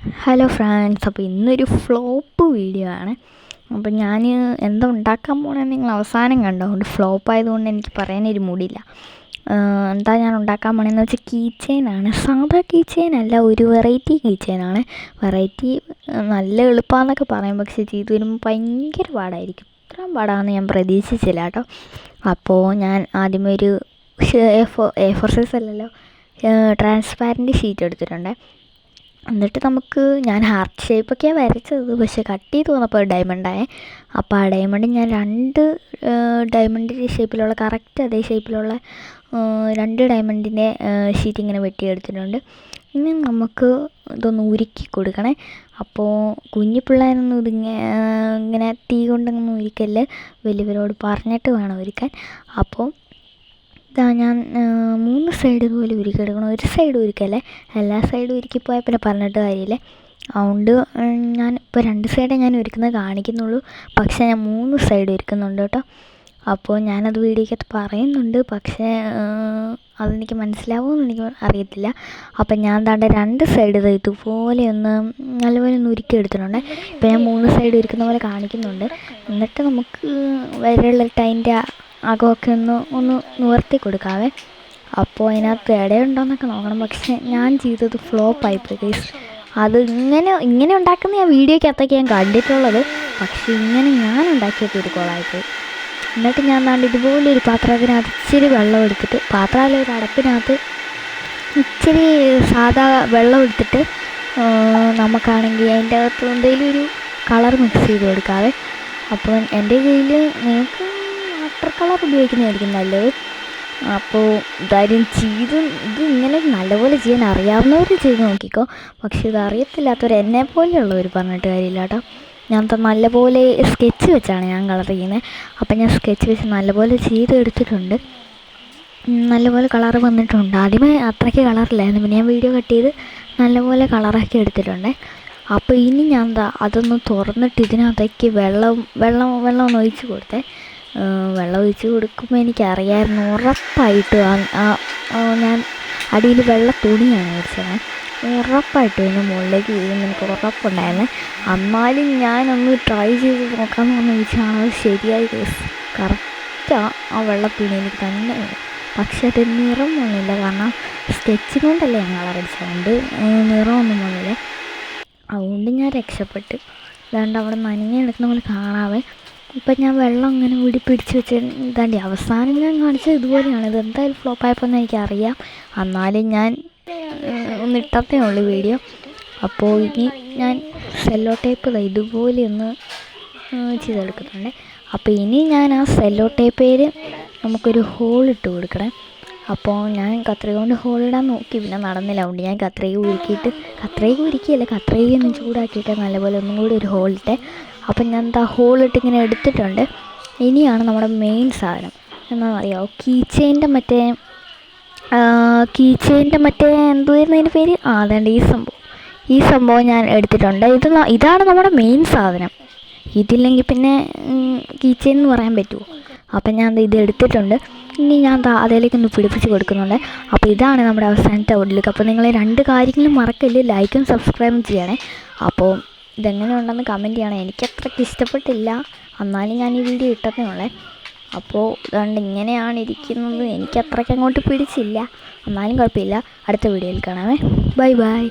Hello friends അപ്പോൾ ഇന്നൊരു flop video ആണ്. അപ്പോൾ ഞാൻ എന്താ ഉണ്ടാക്കാൻ പോകണമെന്ന് നിങ്ങൾ അവസാനം കണ്ടോ? അതുകൊണ്ട് ഫ്ലോപ്പ് ആയതുകൊണ്ട് എനിക്ക് പറയാനൊരു മൂടില്ല ആഹ് എന്താ ഞാൻ ഉണ്ടാക്കാൻ പോകണമെന്ന് വെച്ചാൽ കീ ചെയിനാണ് സാധാ കീ ചെയിനല്ല ഒരു വെറൈറ്റി കീ ചെയിനാണ് വെറൈറ്റി നല്ല എളുപ്പമാണെന്നൊക്കെ പറയും. പക്ഷേ ചെയ്ത് വരുമ്പോൾ ഭയങ്കര പാടായിരിക്കും. ഇത്രയും പാടാണെന്ന് ഞാൻ പ്രതീക്ഷിച്ചില്ല കേട്ടോ. അപ്പോൾ ഞാൻ ആദ്യമേ ഒരു A four A four size അല്ലല്ലോ ട്രാൻസ്പാരന്റ് ഷീറ്റ് എടുത്തിട്ടുണ്ട്. എന്നിട്ട് നമുക്ക് ഞാൻ ഹാർട്ട് ഷേപ്പൊക്കെയാണ് വരച്ചത്. പക്ഷേ കട്ട് ചെയ്ത് വന്നപ്പോൾ ഡയമണ്ടായേ അപ്പോൾ ആ ഡയമണ്ട് ഞാൻ രണ്ട് ഡയമണ്ടിന്റെ ഷേപ്പിലുള്ള കറക്റ്റ് അതേ ഷേപ്പിലുള്ള രണ്ട് ഡയമണ്ടിന്റെ ഷീറ്റ് ഇങ്ങനെ വെട്ടിയെടുത്തിട്ടുണ്ട്. ഇനി നമുക്ക് ഇതൊന്ന് ഉരുക്കി കൊടുക്കണേ. അപ്പോൾ കുഞ്ഞു പിള്ളേരൊന്നും ഇതിങ്ങനെ ഇങ്ങനെ തീ കൊണ്ടൊന്നും ഉരുക്കല്ല. വലിയവരോട് പറഞ്ഞിട്ട് വേണം ഉരുക്കാൻ. അപ്പോൾ ഇതാ ഞാൻ മൂന്ന് സൈഡ് പോലെ ഉരുക്കിയെടുക്കണം ഒരു സൈഡ് ഉരുക്കല്ലേ എല്ലാ സൈഡും ഉരുക്കിപ്പോയാൽ പിന്നെ പറഞ്ഞിട്ട് കാര്യമില്ല. അതുകൊണ്ട് ഞാൻ ഇപ്പോൾ രണ്ട് സൈഡേ ഞാൻ ഉരുക്കുന്നത് കാണിക്കുന്നുള്ളൂ. പക്ഷേ ഞാൻ മൂന്ന് സൈഡ് ഉരുക്കുന്നുണ്ട് കേട്ടോ. അപ്പോൾ ഞാനത് വീഡിയോക്കകത്ത് പറയുന്നുണ്ട്. പക്ഷേ അതെനിക്ക് മനസ്സിലാവുമെന്ന് എനിക്ക് അറിയത്തില്ല. അപ്പം ഞാൻ താണ്ട രണ്ട് സൈഡ് ഇത് ഇതുപോലെ ഒന്ന് നല്ലപോലെ ഒന്ന് ഉരുക്കി എടുത്തിട്ടുണ്ട്. ഇപ്പം ഞാൻ മൂന്ന് സൈഡ് ഉരുക്കുന്ന പോലെ കാണിക്കുന്നുണ്ട്. എന്നിട്ട് നമുക്ക് വരെയുള്ള അതിന്റെ അകമൊക്കെ ഒന്ന് ഒന്ന് നിവർത്തി കൊടുക്കാവേ. അപ്പോൾ അതിനകത്ത് ഇടയുണ്ടോയെന്നൊക്കെ നോക്കണം. പക്ഷേ ഞാൻ ചെയ്തത് ഫ്ലോപ്പായിപ്പോയി ഗൈസ് അത് ഇങ്ങനെ ഇങ്ങനെ ഉണ്ടാക്കുന്ന ഞാൻ വീഡിയോക്കകത്തൊക്കെ ഞാൻ കണ്ടിട്ടുള്ളത്. പക്ഷേ ഇങ്ങനെ ഞാൻ ഉണ്ടാക്കിയൊക്കെ ഒരു കോളായിപ്പോയി. എന്നിട്ട് ഞാൻ നാണ്ട് ഇതുപോലൊരു പാത്രത്തിനകത്ത് ഇച്ചിരി വെള്ളം എടുത്തിട്ട് പാത്രമല്ല ഒരു അടപ്പിനകത്ത് ഇച്ചിരി സാധാ വെള്ളം എടുത്തിട്ട് നമുക്കാണെങ്കിൽ അതിന്റെ അകത്ത് എന്തെങ്കിലും ഒരു കളർ മിക്സ് ചെയ്ത് കൊടുക്കാവേ. അപ്പോൾ എന്റെ കയ്യിൽ നിങ്ങൾക്ക് വാട്ടർ കളർ ഉപയോഗിക്കുന്നതായിരിക്കും നല്ലത്. അപ്പോൾ ഇതാരും ചെയ്ത് ഇത് ഇങ്ങനെ നല്ലപോലെ ചെയ്യാൻ അറിയാവുന്നവർ ചെയ്ത് നോക്കിക്കോ. പക്ഷെ ഇത് അറിയത്തില്ലാത്തവർ എന്നെ പോലെയുള്ളവർ പറഞ്ഞിട്ട് കാര്യമില്ല കേട്ടോ. ഞാൻ നല്ലപോലെ സ്കെച്ച് വെച്ചാണ് ഞാൻ കളർ ചെയ്യുന്നത്. അപ്പം ഞാൻ സ്കെച്ച് വെച്ച് നല്ലപോലെ ചെയ്തെടുത്തിട്ടുണ്ട്. നല്ലപോലെ കളർ വന്നിട്ടുണ്ട്. ആദ്യമേ അത്രയ്ക്ക് കളറില്ലായിരുന്നു പിന്നെ ഞാൻ വീഡിയോ കട്ട് ചെയ്ത് നല്ലപോലെ കളറാക്കി എടുത്തിട്ടുണ്ട്. അപ്പോൾ ഇനി ഞാൻ എന്താ അതൊന്ന് തുറന്നിട്ട് ഇതിനകത്തേക്ക് വെള്ളം വെള്ളം വെള്ളം ഒന്ന് ഒഴിച്ച് കൊടുത്തേ. വെള്ളം ഒഴിച്ച് കൊടുക്കുമ്പോൾ എനിക്കറിയാമായിരുന്നു ഉറപ്പായിട്ടും ഞാൻ അടിയിൽ വെള്ള തുണിയാണ് മേടിച്ചത്. ഉറപ്പായിട്ടും ഇതിന്റെ മുകളിലേക്ക് വീഴുമെന്ന് എനിക്ക് ഉറപ്പുണ്ടായിരുന്നു. എന്നാലും ഞാനൊന്ന് ട്രൈ ചെയ്ത് നോക്കാമെന്ന് പറഞ്ഞ് ചോദിച്ചാൽ അത് ശരിയായി കറക്റ്റ് ആ വെള്ള തുണി എനിക്ക് തന്നെ പക്ഷെ അത് നിറം വന്നില്ല. കാരണം സ്കെച്ച് കൊണ്ടല്ലേ ഞാൻ കളറടിച്ചതുകൊണ്ട് നിറമൊന്നും വന്നില്ല. അതുകൊണ്ട് ഞാൻ രക്ഷപ്പെട്ട്. അതുകൊണ്ട് അവിടെ നനഞ്ഞ് കിടക്കുന്ന പോലെ കാണാവേ. ഇപ്പം ഞാൻ വെള്ളം അങ്ങനെ കൂടി പിടിച്ച് വെച്ച് ഇതാണ്ടി അവസാനം ഞാൻ കാണിച്ചത് ഇതുപോലെയാണ്. ഇത് എന്തായാലും ഫ്ലോപ്പായപ്പോൾ എന്ന് എനിക്കറിയാം. എന്നാലും ഞാൻ ഒന്ന് ഇട്ടത്തേ ഉള്ളൂ വീഡിയോ അപ്പോൾ ഇനി ഞാൻ സെല്ലോ ടേപ്പ് ഇതുപോലെ ഒന്ന് ചെയ്തെടുക്കുന്നുണ്ട്. അപ്പോൾ ഇനി ഞാൻ ആ സെല്ലോ ടേപ്പേൽ നമുക്കൊരു ഹോൾ ഇട്ട് കൊടുക്കണം. അപ്പോൾ ഞാൻ കത്രിക കൊണ്ട് ഹോൾ ഇടാൻ നോക്കി. പിന്നെ നടന്നില്ല. അതുകൊണ്ട് ഞാൻ കത്രിക ഉരുക്കിയിട്ട് കത്രിക ഉരുക്കിയല്ല കത്രിക ഒന്ന് ചൂടാക്കിയിട്ട് നല്ലപോലെ ഒന്നും കൂടി ഒരു ഹോളിട്ടെ അപ്പം ഞാൻ ദാ ഹോളിട്ട് ഇങ്ങനെ എടുത്തിട്ടുണ്ട്. ഇനിയാണ് നമ്മുടെ മെയിൻ സാധനം. എന്താണെന്നറിയാമോ കീ ചെയിന്റെ മറ്റേ കീ ചെയിന്റെ മറ്റേ എന്തുവായിരുന്നു അതിന്റെ പേര്? ആ അതുകൊണ്ട് ഈ സംഭവം. ഈ സംഭവം ഞാൻ എടുത്തിട്ടുണ്ട്. ഇത് ഇതാണ് നമ്മുടെ മെയിൻ സാധനം. ഇതില്ലെങ്കിൽ പിന്നെ കീ ചെയിൻ എന്ന് പറയാൻ പറ്റുമോ? അപ്പം ഞാൻ ഇത് എടുത്തിട്ടുണ്ട്. ഇനി ഞാൻ അതിലേക്ക് ഒന്ന് പിടിപ്പിച്ച് കൊടുക്കുന്നുണ്ട്. അപ്പോൾ ഇതാണ് നമ്മുടെ അവസാനത്തെ ഔട്ട്ലുക്ക് അപ്പോൾ നിങ്ങൾ രണ്ട് കാര്യങ്ങളും മറക്കല്ല്? ലൈക്കും സബ്സ്ക്രൈബും ചെയ്യണേ. അപ്പോൾ ഇതെങ്ങനെ ഉണ്ടെന്ന് കമന്റ് ചെയ്യണം. എനിക്ക് അത്രയ്ക്ക് ഇഷ്ടപ്പെട്ടില്ല. എന്നാലും ഞാൻ ഈ വീഡിയോ ഇട്ടതേ ഉള്ളേ. അപ്പോൾ അതുകൊണ്ട് ഇങ്ങനെയാണ് ഇരിക്കുന്നത്. എനിക്ക് അത്രയ്ക്ക് അങ്ങോട്ട് പിടിച്ചില്ല. എന്നാലും കുഴപ്പമില്ല. അടുത്ത വീഡിയോയിൽ കാണാമേ. Bye bye